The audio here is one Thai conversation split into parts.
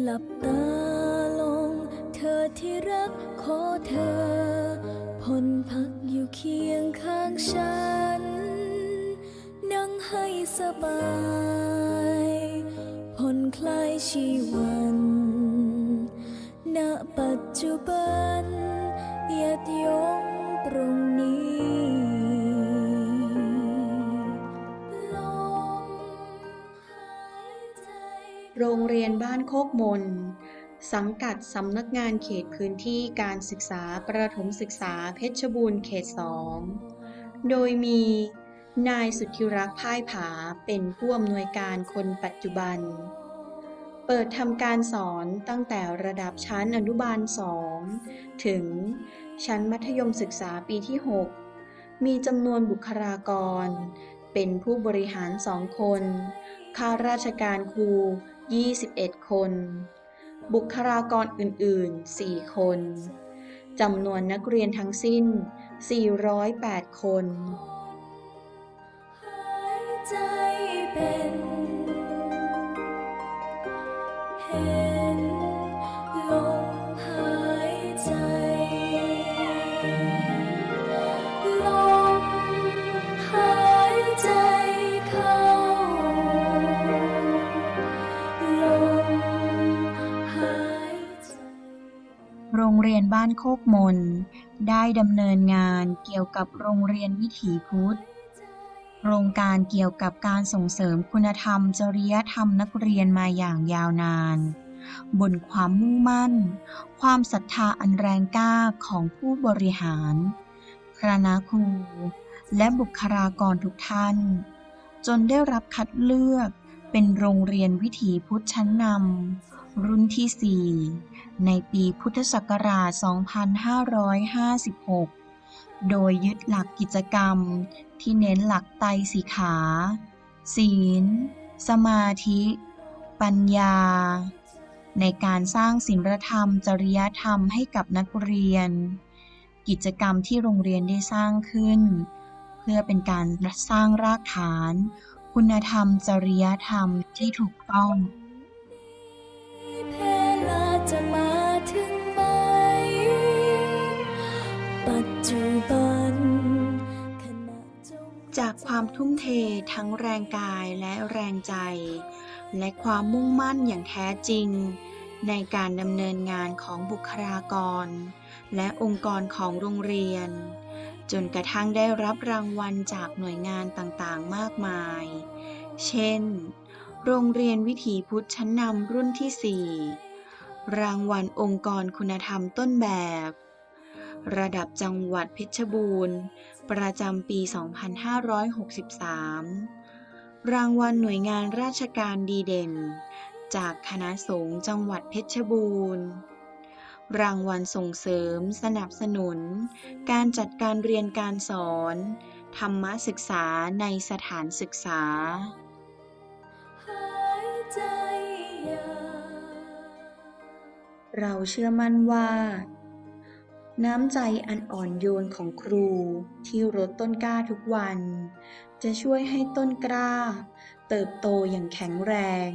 หลับตาลง เธอที่รักขอเธอพ้นพักอยู่เคียงข้างฉัน นั่งให้สบายผ่อนคลายชีวันณปัจจุบันยัดยง โรงเรียนบ้านโคกมน สังกัดสำนักงานเขตพื้นที่การศึกษาประถมศึกษาเพชรบูรณ์เขตสองโดยมี นายสุทธิรักษ์พ่ายผาเป็นผู้อำนวยการคนปัจจุบัน เปิดทำการสอนตั้งแต่ระดับชั้นอนุบาล 2 ถึงชั้นมัธยมศึกษาปีที่ 6 มีจำนวนบุคลากร เป็นผู้บริหาร2คนข้าราชการครู21 คน บุคลากรอื่นๆ 4 คนจำนวนนักเรียนทั้งสิ้น 408 คน โรงเรียนบ้านโคกมน ได้ดำเนินงานเกี่ยวกับโรงเรียนวิถีพุทธ โครงการเกี่ยวกับการส่งเสริมคุณธรรม จริยธรรมนักเรียนมาอย่างยาวนานบนความมุ่งมั่น ความศรัทธาอันแรงกล้าของผู้บริหาร คณะครู และบุคลากรทุกท่าน จนได้รับคัดเลือกเป็นโรงเรียนวิถีพุทธชั้นนำ รุ่นที่ 4 ในปีพุทธศักราช 2556 โดยยึดหลักกิจกรรมที่เน้นหลักไตรสิขา ศีล สมาธิ ปัญญา ในการสร้างศีลธรรม จริยธรรมให้กับนักเรียน กิจกรรมที่โรงเรียนได้สร้างขึ้น เพื่อเป็นการสร้างรากฐาน คุณธรรมจริยธรรมที่ถูกต้อง จากความทุ่มเททั้งแรงกายและแรงใจ และความมุ่งมั่นอย่างแท้จริง ในการดำเนินงานของบุคลากร และองค์กรของโรงเรียน จนกระทั่งได้รับรางวัลจากหน่วยงานต่างๆ มากมาย เช่น โรงเรียนวิถีพุทธชั้นนำรุ่นที่ 4 รางวัลองค์กรคุณธรรมต้นแบบ ระดับจังหวัดเพชรบูรณ์ ประจำปี 2563 รางวัลหน่วยงานราชการดีเด่น จากคณะสงฆ์จังหวัดเพชรบูรณ์ รางวัลส่งเสริม สนับสนุน การจัดการเรียนการสอน ธรรมศึกษาในสถานศึกษาหายใจยาวเราเชื่อมั่นว่า น้ำใจอันอ่อนโยนของครูที่รดต้นกล้าทุกวัน จะช่วยให้ต้นกล้า เติบโตอย่างแข็งแรง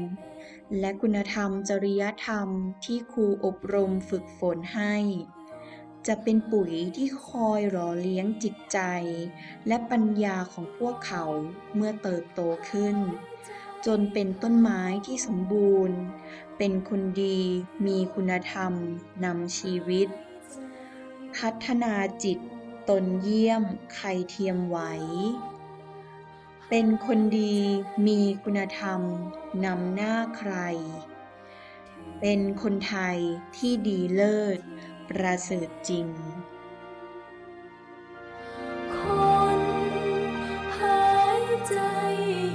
และคุณธรรมจริยธรรมที่ครูอบรมฝึกฝนให้ จะเป็นปุ๋ยที่คอยหล่อเลี้ยงจิตใจ และปัญญาของพวกเขาเมื่อเติบโตขึ้น จนเป็นต้นไม้ที่สมบูรณ์ เป็นคนดีมีคุณธรรมนำชีวิต พัฒนาจิตตนเยี่ยมใครเทียมไหวเป็นคนดีมีคุณธรรมนำหน้าใคร เป็นคนไทยที่ดีเลิศ ประเสริฐจริงคนหายใจ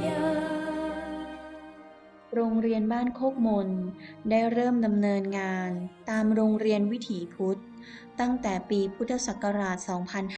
ยาวโรงเรียนบ้านโคกมน ได้เริ่มดำเนินงานตามโรงเรียนวิถีพุทธ ตั้งแต่ปีพุทธศักราช2500